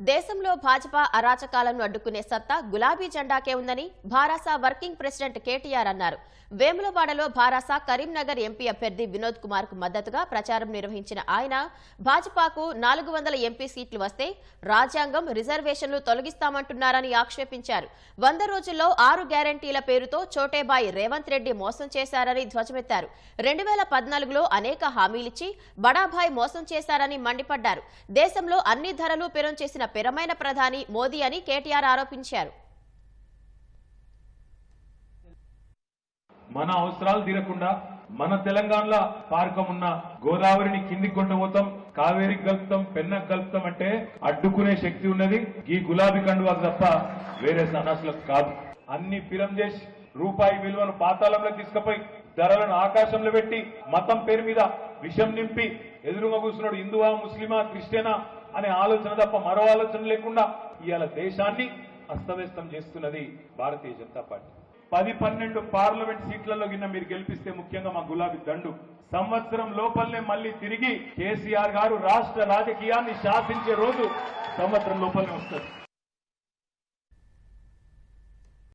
దేశంలో భాజపా అరాచకాలను అడ్డుకునే సత్తా గులాబీ జెండాకే ఉందని భారాస వర్కింగ్ ప్రెసిడెంట్ కేటీఆర్ అన్నారు. వేములవాడలో భారాస కరీంనగర్ ఎంపీ అభ్యర్థి వినోద్ కుమార్కు మద్దతుగా ప్రచారం నిర్వహించిన ఆయన భాజపాకు నాలుగు వందల ఎంపీ సీట్లు వస్తే రాజ్యాంగం రిజర్వేషన్లు తొలగిస్తామంటున్నారని ఆక్షేపించారు. వంద రోజుల్లో ఆరు గ్యారంటీల పేరుతో చోటేబాయి రేవంత్ రెడ్డి మోసం చేశారని ధ్వజమెత్తారు. రెండు వేల పద్నాలుగులో అనేక హామీలిచ్చి బడాభాయ్ మోసం చేశారని మండిపడ్డారు. దేశంలో అన్ని ధరలు పెరం చేసిన పిరమైన ప్రధాని మోదీ అని కేటీఆర్ ఆరోపించారు. మన అవసరాలు తీరకుండా మన తెలంగాణలో పార్కం ఉన్న గోదావరిని కిందికి కొండపోతాం కావేరికి కలుపుతాం పెన్నకు కలుపుతాం అంటే అడ్డుకునే శక్తి ఉన్నది. ఈ గులాబీ కండువాకు తప్ప వేరే సన్నాసులకు కాదు. అన్ని ఫిరం చేసి రూపాయి విలువను పాతాళంలో తీసుకుపోయి ధరలను ఆకాశంలో పెట్టి మతం పేరు మీద విషం నింపి ఎదురుగా కూర్చున్నాడు హిందువా ముస్లిమా క్రిస్టియనా అనే ఆలోచన తప్ప మరో ఆలోచన లేకుండా ఇవాళ దేశాన్ని అస్తవ్యస్తం చేస్తున్నది భారతీయ జనతా పార్టీ. పది పన్నెండు పార్లమెంట్ సీట్లలో గిన్న మీరు గెలిపిస్తే ముఖ్యంగా మా గులాబీ దండు. సంవత్సరం లోపలనే మళ్ళీ తిరిగి కేసీఆర్ గారు రాష్ట్ర రాజకీయాన్ని శాసించే రోజు సంవత్సరం లోపలనే వస్తుంది.